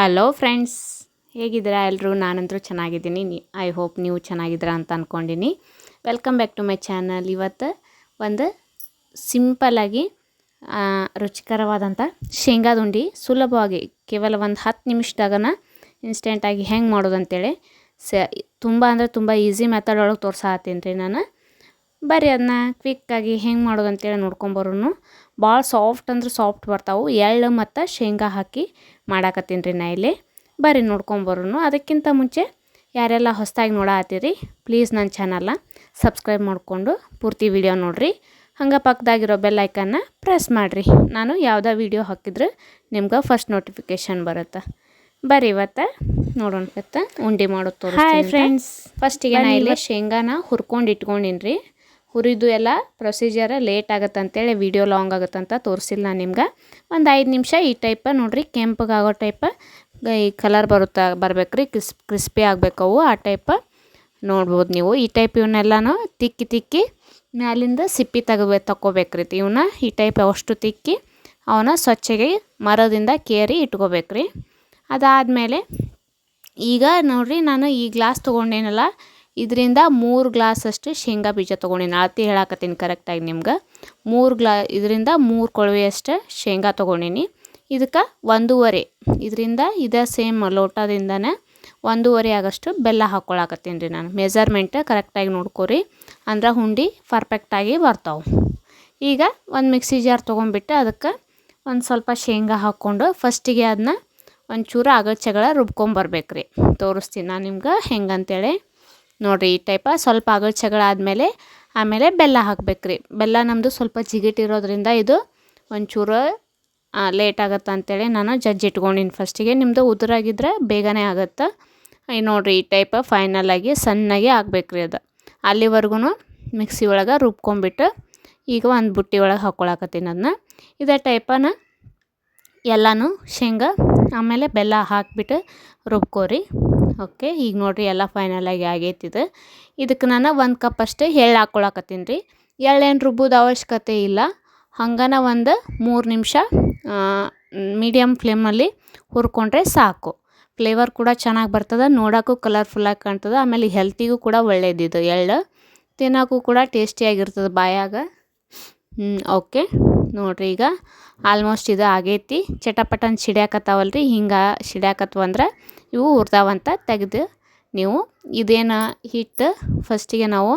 Hello friends ಹೇಗಿದ್ದೀರಾ ಎಲ್ಲರೂ ನಾನಂತರೂ ಚೆನ್ನಾಗಿದ್ದೀನಿ. ಐ ಹೋಪ್ ನೀವು ಚೆನ್ನಾಗಿದ್ದೀರಾ ಅಂತ ಅಂದ್ಕೊಂಡಿನಿ welcome back to my channel ಇವತ್ತು ಒಂದು ಸಿಂಪಲಾಗಿ ರುಚಿಕರವಾದಂಥ ಶೇಂಗಾದ ಉಂಡೆ ಸುಲಭವಾಗಿ ಕೇವಲ ಒಂದು ಹತ್ತು ನಿಮಿಷದಾಗನ ಇನ್ಸ್ಟೆಂಟಾಗಿ ಹೆಂಗೆ ಮಾಡೋದು ಅಂತೇಳಿ ಸ ತುಂಬ ಅಂದರೆ ತುಂಬ ಈಸಿ ಮೆಥಡ್ ಒಳಗೆ ತೋರ್ಸಾತೀನಿ ರೀ ನಾನು. ಬರ್ರಿ ಅದನ್ನ ಕ್ವಿಕ್ಕಾಗಿ ಹೆಂಗೆ ಮಾಡೋದು ಅಂತೇಳಿ ನೋಡ್ಕೊಂಬರೋನು. ಭಾಳ ಸಾಫ್ಟ್ ಅಂದ್ರೆ ಸಾಫ್ಟ್ ಬರ್ತಾವೆ. ಎಳ್ಳು ಮತ್ತು ಶೇಂಗಾ ಹಾಕಿ ಮಾಡಾಕತ್ತೀನಿ ರೀ ನಾ ಇಲ್ಲಿ. ಬರ್ರಿ ನೋಡ್ಕೊಂಬರೋನು. ಅದಕ್ಕಿಂತ ಮುಂಚೆ ಯಾರೆಲ್ಲ ಹೊಸದಾಗಿ ನೋಡಾತ್ತೀರಿ ಪ್ಲೀಸ್ ನನ್ನ ಚಾನಲ್ನ ಸಬ್ಸ್ಕ್ರೈಬ್ ಮಾಡಿಕೊಂಡು ಪೂರ್ತಿ ವಿಡಿಯೋ ನೋಡಿರಿ. ಹಂಗೆ ಪಕ್ಕದಾಗಿರೋ ಬೆಲ್ ಐಕನ್ನ ಪ್ರೆಸ್ ಮಾಡಿರಿ. ನಾನು ಯಾವುದೋ ವಿಡಿಯೋ ಹಾಕಿದ್ರೆ ನಿಮ್ಗೆ ಫಸ್ಟ್ ನೋಟಿಫಿಕೇಷನ್ ಬರುತ್ತೆ. ಬರ್ರಿ ಇವತ್ತು ನೋಡೋಣ ಇವತ್ತು ಉಂಡೆ ಮಾಡೋದು ಹಾಯ್ ಫ್ರೆಂಡ್ಸ್ ಫಸ್ಟಿಗೆ ನಾ ಇಲ್ಲಿ ಶೇಂಗಾನ ಹುರ್ಕೊಂಡು ಇಟ್ಕೊಂಡಿನಿ ರೀ ಹುರಿದು ಎಲ್ಲ ಪ್ರೊಸೀಜರ್ ಲೇಟ್ ಆಗುತ್ತೆ ಅಂತೇಳಿ ವಿಡಿಯೋ ಲಾಂಗ್ ಆಗುತ್ತೆ ಅಂತ ತೋರಿಸಿಲ್ಲ ನಾನು ನಿಮ್ಗೆ. ಒಂದು ಐದು ನಿಮಿಷ ಈ ಟೈಪ ನೋಡಿರಿ, ಕೆಂಪಗಾಗೋ ಟೈಪ ಈ ಕಲರ್ ಬರುತ್ತಾ ಬರ್ಬೇಕು ರೀ ಕ್ರಿಸ್ ಕ್ರಿಸ್ಪಿ ಆಗಬೇಕವು ಆ ಟೈಪ ನೋಡ್ಬೋದು ನೀವು. ಈ ಟೈಪ್ ಇವನ್ನೆಲ್ಲನೂ ತಿಕ್ಕಿ ತಿಕ್ಕಿ ಮ್ಯಾಲಿಂದ ಸಿಪ್ಪಿ ತಗೋಬೇ ತಗೋಬೇಕ್ರಿ ಇವನ್ನ. ಈ ಟೈಪ್ ಅಷ್ಟು ತಿಕ್ಕಿ ಅವನ್ನ ಸ್ವಚ್ಛಗೆ ಮರದಿಂದ ಕೇರಿ ಇಟ್ಕೋಬೇಕ್ರಿ. ಅದಾದಮೇಲೆ ಈಗ ನೋಡಿರಿ ನಾನು ಈ ಗ್ಲಾಸ್ ತೊಗೊಂಡೇನಲ್ಲ ಇದರಿಂದ ಮೂರು ಗ್ಲಾಸಷ್ಟು ಶೇಂಗಾ ಬೀಜ ತೊಗೊಂಡಿನಿ. ಅಳತಿ ಹೇಳಾಕತ್ತೀನಿ ಕರೆಕ್ಟಾಗಿ ನಿಮ್ಗೆ. ಮೂರು ಗ್ಲಾ, ಇದರಿಂದ ಮೂರು ಕೊಳವೆಯಷ್ಟು ಶೇಂಗಾ ತೊಗೊಂಡಿನಿ. ಇದಕ್ಕೆ ಒಂದೂವರೆ. ಇದರಿಂದ ಇದೇ ಸೇಮ್ ಲೋಟದಿಂದನೇ ಒಂದೂವರೆ ಆಗಷ್ಟು ಬೆಲ್ಲ ಹಾಕ್ಕೊಳಕತ್ತೀನಿ ರೀ ನಾನು. ಮೆಜರ್ಮೆಂಟ್ ಕರೆಕ್ಟಾಗಿ ನೋಡ್ಕೊರಿ. ಅಂದ್ರೆ ಹುಂಡಿ ಪರ್ಫೆಕ್ಟಾಗಿ ಬರ್ತಾವೆ. ಈಗ ಒಂದು ಮಿಕ್ಸಿ ಜಾರ್ ತೊಗೊಂಡ್ಬಿಟ್ಟು ಅದಕ್ಕೆ ಒಂದು ಸ್ವಲ್ಪ ಶೇಂಗಾ ಹಾಕ್ಕೊಂಡು ಫಸ್ಟಿಗೆ ಅದನ್ನ ಒಂಚೂರು ಅಗಚಗಳ ರುಬ್ಕೊಂಬರ್ಬೇಕು ರೀ ತೋರಿಸ್ತೀನಿ ನಾನು ನಿಮ್ಗೆ ಹೆಂಗಂತೇಳಿ. ನೋಡಿರಿ ಈ ಟೈಪ ಸ್ವಲ್ಪ ಅಗಚಗಳಾದಮೇಲೆ ಆಮೇಲೆ ಬೆಲ್ಲ ಹಾಕ್ಬೇಕು ರೀ ಬೆಲ್ಲ ನಮ್ಮದು ಸ್ವಲ್ಪ ಜಿಗಿಟಿರೋದ್ರಿಂದ ಇದು ಒಂಚೂರು ಲೇಟ್ ಆಗುತ್ತೆ ಅಂತೇಳಿ ನಾನು ಜಜ್ಜಿ ಇಟ್ಕೊಂಡಿನಿ. ಫಸ್ಟಿಗೆ ನಿಮ್ಮದು ಉದುರಾಗಿದ್ರೆ ಬೇಗನೆ ಆಗುತ್ತೆ. ನೋಡಿರಿ ಈ ಟೈಪ ಫೈನಲಾಗಿ ಸಣ್ಣಗೆ ಆಗ್ಬೇಕು ರೀ ಅದು. ಅಲ್ಲಿವರೆಗೂ ಮಿಕ್ಸಿ ಒಳಗೆ ರುಬ್ಕೊಂಡ್ಬಿಟ್ಟು ಈಗ ಒಂದು ಬುಟ್ಟಿ ಒಳಗೆ ಹಾಕ್ಕೊಳಕತ್ತೀನಿ ಅದನ್ನ ಇದೇ ಟೈಪನ ಎಲ್ಲನೂ ಶೇಂಗಾ, ಆಮೇಲೆ ಬೆಲ್ಲ ಹಾಕಿಬಿಟ್ಟು ರುಬ್ಕೋರಿ. ಓಕೆ, ಈಗ ನೋಡಿರಿ ಎಲ್ಲ ಫೈನಲಾಗಿ ಆಗೈತಿದು. ಇದಕ್ಕೆ ನಾನು ಒಂದು ಕಪ್ ಅಷ್ಟೇ ಎಳ್ಳು ಹಾಕ್ಕೊಳಕತ್ತೀನಿ ರೀ. ಎಳ್ಳೇನು ರುಬ್ಬೋದು ಅವಶ್ಯಕತೆ ಇಲ್ಲ. ಹಂಗನ ಒಂದು ಮೂರು ನಿಮಿಷ ಮೀಡಿಯಮ್ ಫ್ಲೇಮಲ್ಲಿ ಹುರ್ಕೊಂಡ್ರೆ ಸಾಕು. ಫ್ಲೇವರ್ ಕೂಡ ಚೆನ್ನಾಗಿ ಬರ್ತದೆ, ನೋಡೋಕ್ಕೂ ಕಲರ್ಫುಲ್ಲಾಗಿ ಕಾಣ್ತದೆ, ಆಮೇಲೆ ಹೆಲ್ತಿಗೂ ಕೂಡ ಒಳ್ಳೇದಿದು ಎಳ್ಳು. ತಿನ್ನೋಕ್ಕೂ ಕೂಡ ಟೇಸ್ಟಿಯಾಗಿರ್ತದೆ ಬಾಯಾಗ. ಹ್ಞೂ ಓಕೆ. ನೋಡಿರಿ ಈಗ ಆಲ್ಮೋಸ್ಟ್ ಇದು ಆಗೈತಿ. ಚಟಪಟನ್ ಸಿಡ್ಯಾಕತ್ತಾವಲ್ಲ ರೀ ಹಿಂಗೆ ಸಿಡ್ಯಾಕತ್ವಂದ್ರೆ ಇವು ಹುರ್ದಾವಂತ ತೆಗೆದು ನೀವು ಇದೇನು ಹಿಟ್ಟು ಫಸ್ಟಿಗೆ ನಾವು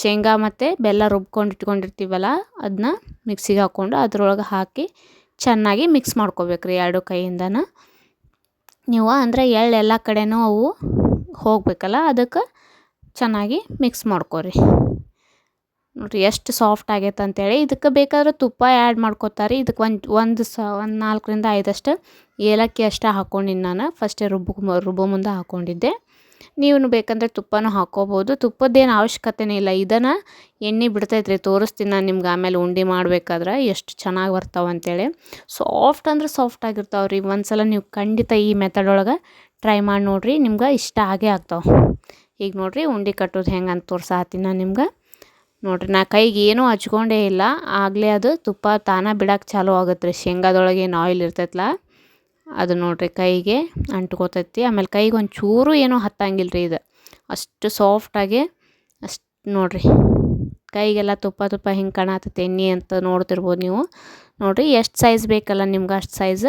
ಶೇಂಗಾ ಮತ್ತು ಬೆಲ್ಲ ರುಬ್ಕೊಂಡು ಇಟ್ಕೊಂಡಿರ್ತೀವಲ್ಲ ಅದನ್ನ ಮಿಕ್ಸಿಗೆ ಹಾಕ್ಕೊಂಡು ಅದ್ರೊಳಗೆ ಹಾಕಿ ಚೆನ್ನಾಗಿ ಮಿಕ್ಸ್ ಮಾಡ್ಕೋಬೇಕು ರೀ ಎರಡು ಕೈಯಿಂದನೂ. ನೀವು ಅಂದರೆ ಎಳ್ಳು ಎಲ್ಲ ಕಡೆನೂ ಅವು ಹೋಗಬೇಕಲ್ಲ, ಅದಕ್ಕೆ ಚೆನ್ನಾಗಿ ಮಿಕ್ಸ್ ಮಾಡ್ಕೊರಿ. ನೋಡಿರಿ, ಎಷ್ಟು ಸಾಫ್ಟ್ ಆಗೈತೆ ಅಂತೇಳಿ. ಇದಕ್ಕೆ ಬೇಕಾದ್ರೆ ತುಪ್ಪ ಆ್ಯಡ್ ಮಾಡ್ಕೋತಾರೆ. ಇದಕ್ಕೆ ಒಂದು ಒಂದು ಸ, ಒಂದು ನಾಲ್ಕರಿಂದ ಐದಷ್ಟು ಏಲಕ್ಕಿ ಅಷ್ಟೇ ಹಾಕ್ಕೊಂಡಿನಿ ನಾನು. ಫಸ್ಟೇ ರುಬ್ಬ, ರುಬ್ಬೋ ಮುಂದೆ ಹಾಕ್ಕೊಂಡಿದ್ದೆ ನೀವು ಬೇಕಂದರೆ ತುಪ್ಪನೂ ಹಾಕ್ಕೋಬೋದು ತುಪ್ಪದ್ದೇನು ಅವಶ್ಯಕತೆನೇ ಇಲ್ಲ. ಇದನ್ನು ಎಣ್ಣೆ ಬಿಡ್ತೈತೆ ರೀ ತೋರಿಸ್ತೀನಿ ನಾನು ನಿಮ್ಗೆ. ಆಮೇಲೆ ಉಂಡೆ ಮಾಡಬೇಕಾದ್ರೆ ಎಷ್ಟು ಚೆನ್ನಾಗಿ ಬರ್ತಾವೆ ಅಂತೇಳಿ. ಸಾಫ್ಟ್ ಅಂದ್ರೆ ಸಾಫ್ಟ್ ಆಗಿರ್ತಾವೆ ರೀ. ಒಂದು ಸಲ ನೀವು ಖಂಡಿತ ಈ ಮೆಥಡ್ ಒಳಗೆ ಟ್ರೈ ಮಾಡಿ ನೋಡಿರಿ. ನಿಮ್ಗೆ ಇಷ್ಟ ಆಗೇ ಆಗ್ತಾವೆ. ಈಗ ನೋಡಿರಿ, ಉಂಡೆ ಕಟ್ಟೋದು ಹೆಂಗೆ ಅಂತ ತೋರ್ಸಾತೀನಿ ನಾನು ನಿಮ್ಗೆ. ನೋಡಿರಿ, ನಾ ಕೈಗೆ ಏನೂ ಹಚ್ಕೊಂಡೇ ಇಲ್ಲ. ಆಗಲೇ ಅದು ತುಪ್ಪ ತಾನ ಬಿಡೋಕೆ ಚಾಲೂ ಆಗುತ್ತೆ ರೀ ಶೇಂಗಾದೊಳಗೆ ಏನು ಆಯಿಲ್ ಇರ್ತೈತಲ್ಲ ಅದು ನೋಡಿರಿ ಕೈಗೆ ಅಂಟ್ಕೋತೈತಿ. ಆಮೇಲೆ ಕೈಗೆ ಒಂದು ಚೂರು ಏನೂ ಹತ್ತಂಗಿಲ್ಲ ರೀ ಇದು. ಅಷ್ಟು ಸಾಫ್ಟಾಗಿ ಅಷ್ಟು ನೋಡಿರಿ, ಕೈಗೆಲ್ಲ ತುಪ್ಪ ತುಪ್ಪ ಹಿಂಗೆ ಕಾಣತ್ತೈತಿ ಎಣ್ಣೆ ಅಂತ ನೋಡ್ತಿರ್ಬೋದು ನೀವು. ನೋಡಿರಿ, ಎಷ್ಟು ಸೈಜ್ ಬೇಕಲ್ಲ ನಿಮ್ಗೆ ಅಷ್ಟು ಸೈಜ್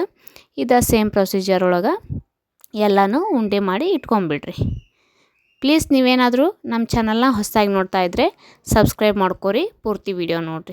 ಇದು ಸೇಮ್ ಪ್ರೊಸೀಜರ್ ಒಳಗೆ ಎಲ್ಲನೂ ಉಂಡೆ ಮಾಡಿ ಇಟ್ಕೊಂಬಿಡ್ರಿ. ಪ್ಲೀಸ್ ನೀವೇನಾದರೂ ನಮ್ಮ ಚಾನಲ್ನ ಹೊಸದಾಗಿ ನೋಡ್ತಾ ಇದ್ದರೆ ಸಬ್ಸ್ಕ್ರೈಬ್ ಮಾಡ್ಕೊರಿ. ಪೂರ್ತಿ ವಿಡಿಯೋ ನೋಡಿರಿ.